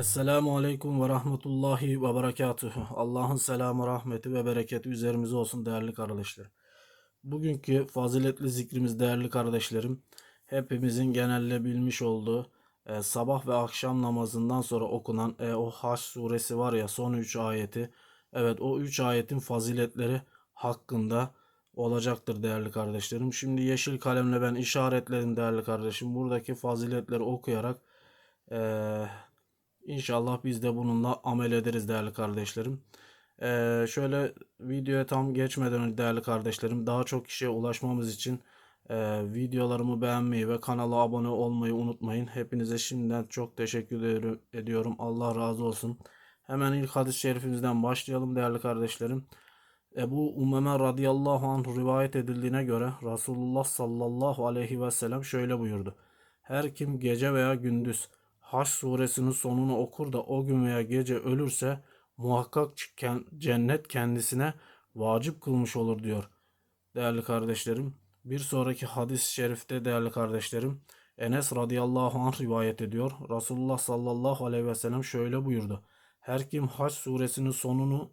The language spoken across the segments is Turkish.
Esselamu Aleyküm ve Rahmetullahi ve Berekatuhu. Allah'ın selamı, rahmeti ve bereketi üzerimize olsun değerli kardeşler. Bugünkü faziletli zikrimiz değerli kardeşlerim, hepimizin genelde bilmiş olduğu e, sabah ve akşam namazından sonra okunan e, o Haş suresi var ya son 3 ayeti. Evet o 3 ayetin faziletleri hakkında olacaktır değerli kardeşlerim. Şimdi yeşil kalemle ben işaretledim değerli kardeşim. Buradaki faziletleri okuyarak eee İnşallah biz de bununla amel ederiz değerli kardeşlerim. Ee, şöyle videoya tam geçmeden önce değerli kardeşlerim daha çok kişiye ulaşmamız için e, videolarımı beğenmeyi ve kanala abone olmayı unutmayın. Hepinize şimdiden çok teşekkür ediyorum. Allah razı olsun. Hemen ilk hadis-i şerifimizden başlayalım değerli kardeşlerim. Ebu Umeme radıyallahu anh rivayet edildiğine göre Resulullah sallallahu aleyhi ve sellem şöyle buyurdu. Her kim gece veya gündüz Haş suresinin sonunu okur da o gün veya gece ölürse muhakkak cennet kendisine vacip kılmış olur diyor. Değerli kardeşlerim, bir sonraki hadis-i şerifte değerli kardeşlerim, Enes radıyallahu anh rivayet ediyor. Resulullah sallallahu aleyhi ve sellem şöyle buyurdu. Her kim Haç suresinin sonunu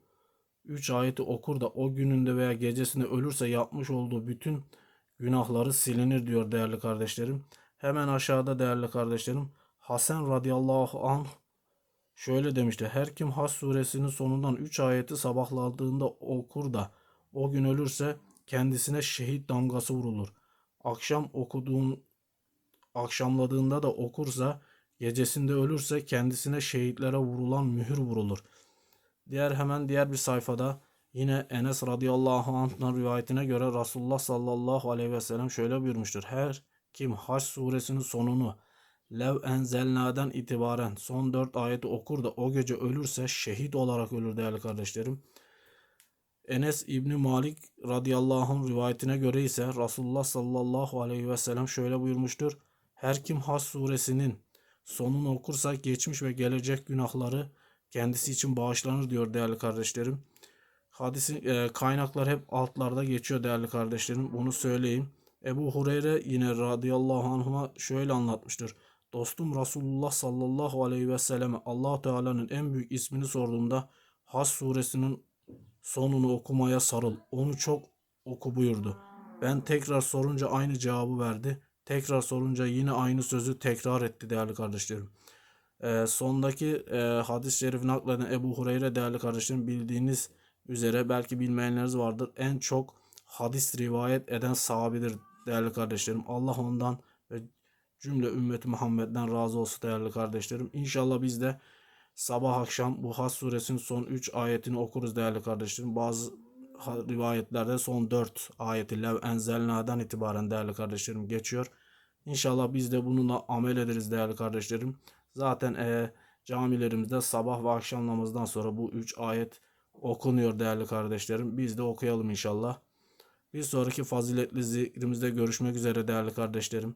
3 ayeti okur da o gününde veya gecesinde ölürse yapmış olduğu bütün günahları silinir diyor değerli kardeşlerim. Hemen aşağıda değerli kardeşlerim Hasan radıyallahu anh şöyle demişti. Her kim Has suresinin sonundan 3 ayeti sabahladığında okur da o gün ölürse kendisine şehit damgası vurulur. Akşam okuduğun akşamladığında da okursa gecesinde ölürse kendisine şehitlere vurulan mühür vurulur. Diğer hemen diğer bir sayfada yine Enes radıyallahu anh'ın rivayetine göre Resulullah sallallahu aleyhi ve sellem şöyle buyurmuştur. Her kim Haç suresinin sonunu Lev enzelnadan itibaren son dört ayeti okur da o gece ölürse şehit olarak ölür değerli kardeşlerim. Enes İbni Malik radıyallahu anh rivayetine göre ise Resulullah sallallahu aleyhi ve sellem şöyle buyurmuştur. Her kim Has suresinin sonunu okursa geçmiş ve gelecek günahları kendisi için bağışlanır diyor değerli kardeşlerim. Hadisin e, kaynaklar hep altlarda geçiyor değerli kardeşlerim. Bunu söyleyeyim. Ebu Hureyre yine radıyallahu anhuma şöyle anlatmıştır. Dostum Resulullah sallallahu aleyhi ve selleme allah Teala'nın en büyük ismini sorduğumda Has suresinin sonunu okumaya sarıl. Onu çok oku buyurdu. Ben tekrar sorunca aynı cevabı verdi. Tekrar sorunca yine aynı sözü tekrar etti değerli kardeşlerim. Ee, sondaki e, hadis-i şerifi nakleden Ebu Hureyre değerli kardeşlerim bildiğiniz üzere belki bilmeyenleriniz vardır. En çok hadis rivayet eden sahabidir değerli kardeşlerim. Allah ondan ve cümle ümmeti Muhammed'den razı olsun değerli kardeşlerim. İnşallah biz de sabah akşam bu Has suresinin son 3 ayetini okuruz değerli kardeşlerim. Bazı rivayetlerde son 4 ayeti Lev Enzelna'dan itibaren değerli kardeşlerim geçiyor. İnşallah biz de bununla amel ederiz değerli kardeşlerim. Zaten e, camilerimizde sabah ve akşam namazından sonra bu 3 ayet okunuyor değerli kardeşlerim. Biz de okuyalım inşallah. Bir sonraki faziletli zikrimizde görüşmek üzere değerli kardeşlerim.